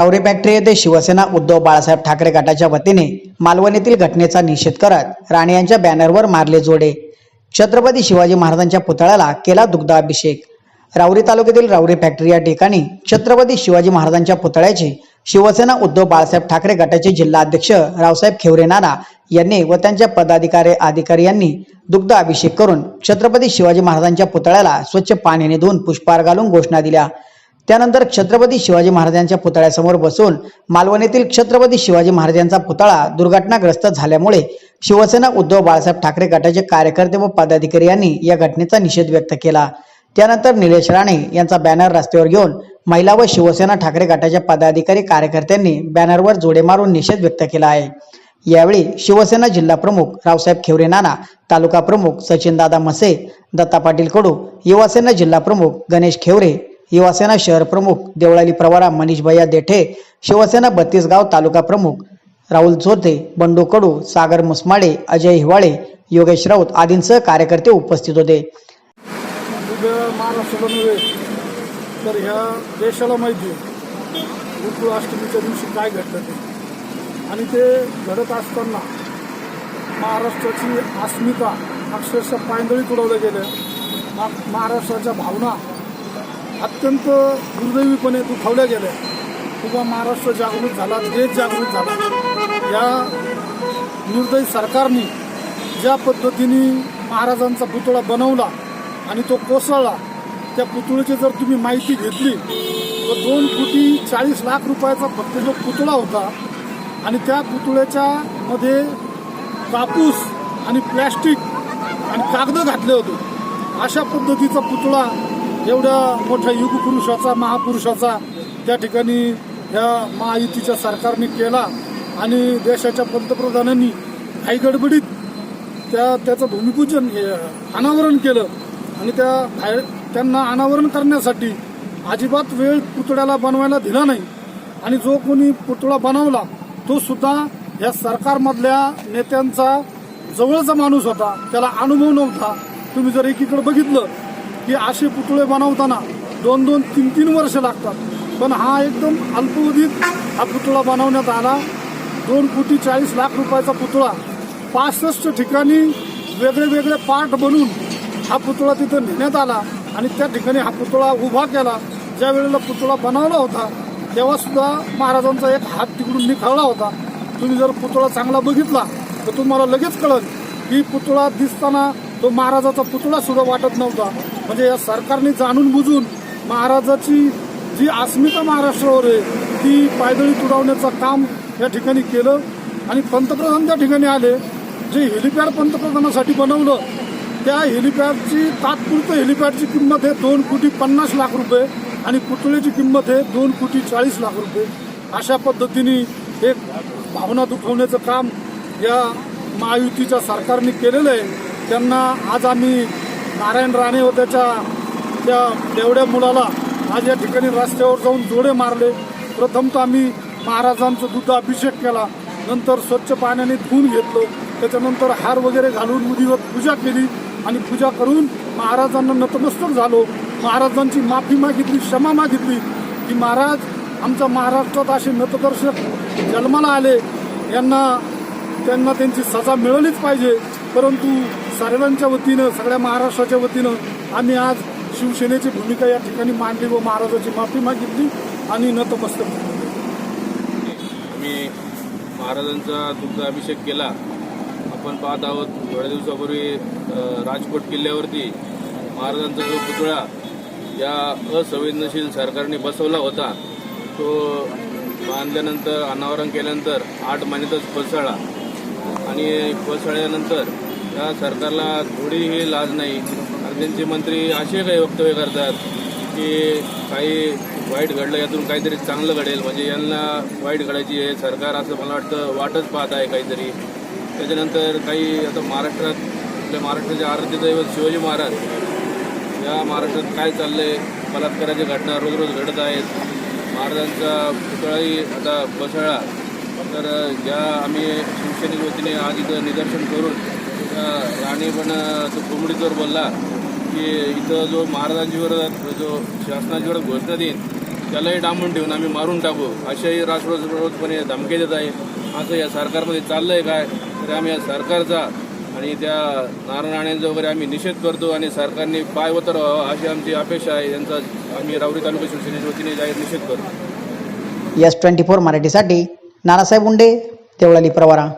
रावरी factory येथे शिवसेना उद्धव बाळासाहेब ठाकरे गटाच्या वतीने मालवण येथील घटनेचा निषेध करत राणे यांच्या बॅनरवर मारले जोडे. छत्रपती शिवाजी महाराजांच्या पुतळ्याला केला दुग्धाभिषेक. राऊरी तालुक्यातील राऊरी फॅक्टरी या ठिकाणी छत्रपती शिवाजी महाराजांच्या पुतळ्याची शिवसेना उद्धव बाळासाहेब ठाकरे गटाचे जिल्हा अध्यक्ष रावसाहेब खेवरे नाना यांनी व त्यांच्या पदाधिकारी अधिकारी यांनी दुग्ध अभिषेक करून छत्रपती शिवाजी महाराजांच्या पुतळ्याला स्वच्छ पाण्याने धुवून पुष्पहार घालून घोषणा दिल्या. त्यानंतर छत्रपती शिवाजी महाराजांच्या पुतळ्यासमोर बसून मालवण येथील छत्रपती शिवाजी महाराजांचा पुतळा दुर्घटनाग्रस्त झाल्यामुळे शिवसेना उद्धव बाळासाहेब ठाकरे गटाचे कार्यकर्ते व पदाधिकारी यांनी या घटनेचा निषेध व्यक्त केला. त्यानंतर निलेश राणे यांचा बॅनर रस्त्यावर घेऊन महिला व शिवसेना ठाकरे गटाच्या पदाधिकारी कार्यकर्त्यांनी बॅनरवर जोडे मारून निषेध व्यक्त केला आहे. यावेळी शिवसेना जिल्हा प्रमुख रावसाहेब खेवरे नाना तालुका प्रमुख सचिन दादा मसे दत्ता पाटील कडू युवासेना जिल्हा प्रमुख गणेश खेवरे युवासेना शहर प्रमुख देवळाली प्रवारा मनीष भैया देठे शिवसेना बत्तीसगाव तालुका प्रमुख राहुल झोते बंडू कडू सागर मुसमाडे अजय हिवाळे योगेश राऊत आदींसह कार्यकर्ते उपस्थित होते. महाराष्ट्राला नव्हे तर ह्या देशाला माहिती आहे गोकुळाष्टमीच्या दिवशी काय घडलं ते. आणि ते घडत असताना महाराष्ट्राची अस्मिता अक्षरशः पायंदळी उडवलं गेल्या. महाराष्ट्राच्या भावना अत्यंत दुर्दैवीपणे दुखावल्या गेल्या. किंवा महाराष्ट्र जागृत झाला देश जागृत झाला. या निर्दयी सरकारने ज्या पद्धतीने महाराजांचा पुतळा बनवला आणि तो कोसळला त्या पुतळ्याची जर तुम्ही माहिती घेतली तर दोन कोटी चाळीस लाख रुपयाचा फक्त जो पुतळा होता आणि त्या पुतळ्याच्या मध्ये कापूस आणि प्लॅस्टिक आणि कागद घातले होते अशा पद्धतीचा पुतळा एवढ्या मोठ्या युगपुरुषाचा महापुरुषाचा त्या ठिकाणी ह्या महायुतीच्या सरकारने केला आणि देशाच्या पंतप्रधानांनी काही गडबडीत त्या त्याचं भूमिपूजन हे, अनावरण केलं आणि त्या त्यांना अनावरण करण्यासाठी अजिबात वेळ पुतळ्याला बनवायला दिला नाही. आणि जो कोणी पुतळा बनवला तो सुद्धा या सरकारमधल्या नेत्यांचा जवळचा माणूस होता. त्याला अनुभव नव्हता. तुम्ही जर एकीकडे बघितलं की असे पुतळे बनवताना दोन दोन तीन तीन वर्ष लागतात. पण हा एकदम अल्पवधीत हा पुतळा बनवण्यात आला. दोन कोटी चाळीस लाख रुपयाचा पुतळा. पासष्ट ठिकाणी वेगळे वेगळे पार्ट बनवून हा पुतळा तिथं नेण्यात आला आणि त्या ठिकाणी हा पुतळा उभा केला. ज्या वेळेला पुतळा बनवला होता तेव्हासुद्धा महाराजांचा एक हात तिकडून निखळला होता. तुम्ही जर पुतळा चांगला बघितला तर तुम्हाला लगेच कळेल की पुतळा दिसताना तो महाराजाचा पुतळा सुद्धा वाटत नव्हता. म्हणजे या सरकारने जाणून बुजून महाराजाची जी अस्मिता महाराष्ट्रावर आहे ती पायदळी तुडवण्याचं काम या ठिकाणी केलं आणि पंतप्रधान त्या ठिकाणी आले जे हेलिपॅड पंतप्रधानासाठी बनवलं त्या हेलिपॅडची तात्पुरतं हेलिपॅडची किंमत आहे दोन कोटी पन्नास लाख रुपये आणि पुतळ्याची किंमत आहे दोन कोटी चाळीस लाख रुपये. अशा पद्धतीने एक भावना दुखवण्याचं काम या महायुतीच्या सरकारने केलेलं आहे. त्यांना आज आम्ही नारायण राणे व त्याच्या त्या एवढ्या मुलाला आज या ठिकाणी रस्त्यावर जाऊन जोडे मारले. प्रथमतः आम्ही महाराजांचं दुध अभिषेक केला. नंतर स्वच्छ पाण्याने धुवून घेतलं. त्याच्यानंतर हार वगैरे घालून विधिवत पूजा केली आणि पूजा करून महाराजांना नतमस्तक झालो. महाराजांची माफी मागितली क्षमा मागितली. की महाराज आमच्या महाराष्ट्रात असे नतदर्शक जन्माला आले. यांना त्यांना त्यांची सजा मिळालीच पाहिजे. परंतु सर्वांच्या वतीनं सगळ्या महाराष्ट्राच्या वतीनं आम्ही आज शिवसेनेची भूमिका या ठिकाणी मांडली व महाराजाची माफी मागितली आणि नतमस्तक आम्ही महाराजांचा तुमचा अभिषेक केला. आपण पाहत आहोत थोड्या दिवसापूर्वी राजकोट किल्ल्यावरती महाराजांचा जो पुतळा या असंवेदनशील सरकारने बसवला होता तो बांधल्यानंतर अनावरण केल्यानंतर आठ महिन्यातच कोसळला. आणि कोसळल्यानंतर या सरकारला थोडीही लाज नाही. आणि त्यांचे मंत्री असे काही वक्तव्य करतात की काही वाईट घडलं यातून काहीतरी चांगलं घडेल. म्हणजे यांना वाईट घडायची आहे. सरकार असं मला वाटतं वाटच पाहत आहे काहीतरी. त्याच्यानंतर काही आता महाराष्ट्रात आपल्या महाराष्ट्राचे आराध्य दैवत शिवाजी महाराज. या महाराष्ट्रात काय चाललंय? बलात्काराच्या घटना रोज रोज घडत आहेत. महाराजांचा पुतळाही आता बसळा तर ज्या आम्ही शिवसेनेच्या वतीने आज इथं निदर्शन करून त्या राणे पण तो कोंबडीचोर बोलला की इथं जो महाराजांच्या जो शासनाच्या विरोधात घोषणा देईन त्यालाही डांबून ठेवून आम्ही मारून टाकू. अशाही राष्ट्रपतीपणे धमके देत आहे. असं या सरकारमध्ये चाललंय काय? तर आम्ही या सरकारचा आणि त्या नारायणाण्यांचा वगैरे आम्ही निषेध करतो आणि सरकारने पाय उतर अशी आमची अपेक्षा आहे. यांचा आम्ही रावरी तालुका शिवसेनेच्या वतीने जाहीर निषेध करतो. एस ट्वेंटी फोर मराठीसाठी नानासाहेब उंडे देवळाली प्रवारा.